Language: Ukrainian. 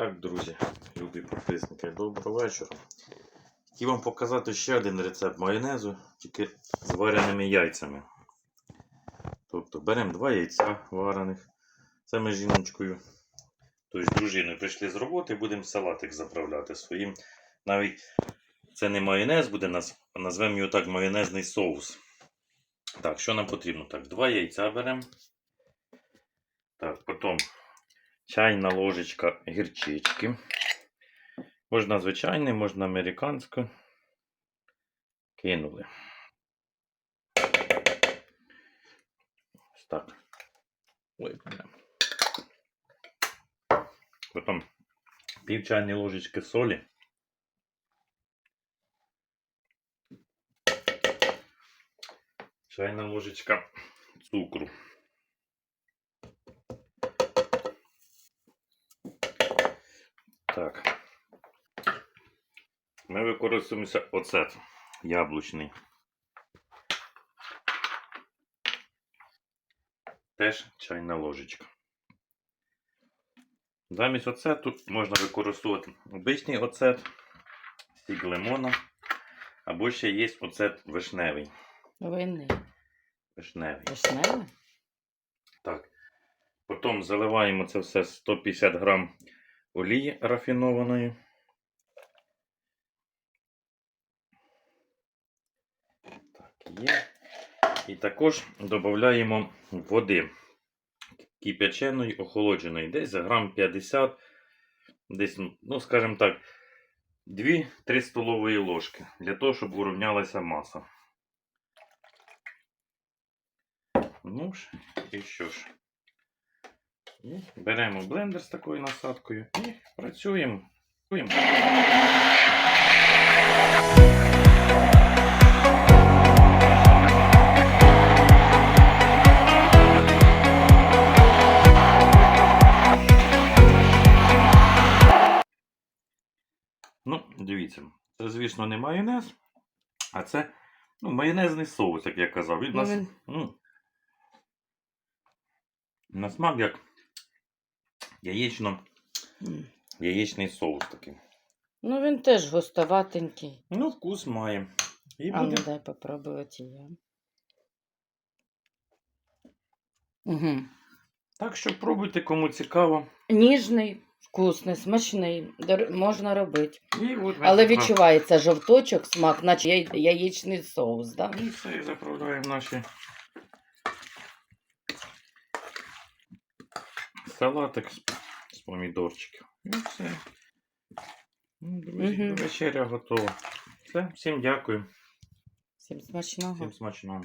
Так, друзі, любі підписники, доброго вечора. Хотів вам показати ще один рецепт майонезу, тільки з вареними яйцями. Тобто беремо два яйця варених. Це ми з жіночкою, тобто дружиною прийшли з роботи, будемо салатик заправляти своїм. Навіть це не майонез буде, наз- назвемо його так майонезний соус. Так, що нам потрібно? Так, два яйця беремо. Так, потім чайна ложечка гірчички. Можна звичайне, можна американську. Кинули. Ось так. Ой, бля. Потім пів чайної ложечки солі. Чайна ложечка цукру. Так. Ми використовуємося оцет яблучний. Теж чайна ложечка. Замість оцету можна використовувати обичний оцет, сік лимона, або ще є оцет вишневий. Винний. Вишневий. Вишневий? Так. Потім заливаємо це все 150 грам олії рафінованої. Так, є. І також додаємо води кип'яченої, охолодженої, десь за грам 50, десь, ну, скажімо так, 2-3 столові ложки для того, щоб урівнялася маса. Ну ж, і що ж. І беремо блендер з такою насадкою і працюємо. Ну, дивіться, це, звісно, не майонез, а це ну, майонезний соус, як я казав. Ну, нас, ну, на смак як яєчно, яєчний соус такий. Ну він теж густоватенький. Ну, вкус має. І А ну буде. дай попробувати я. Угу. Так що пробуйте, кому цікаво. Ніжний, вкусний, смачний. Дор- Можна робити. І от ми Але відчувається жовточок, смак, наче яєчний соус, да? І все, і заправляємо наші салатик з, помідорчиків. І все. Ну, друзі, угу. вечеря готова. Все, всім дякую. Всім смачного. Всім смачного.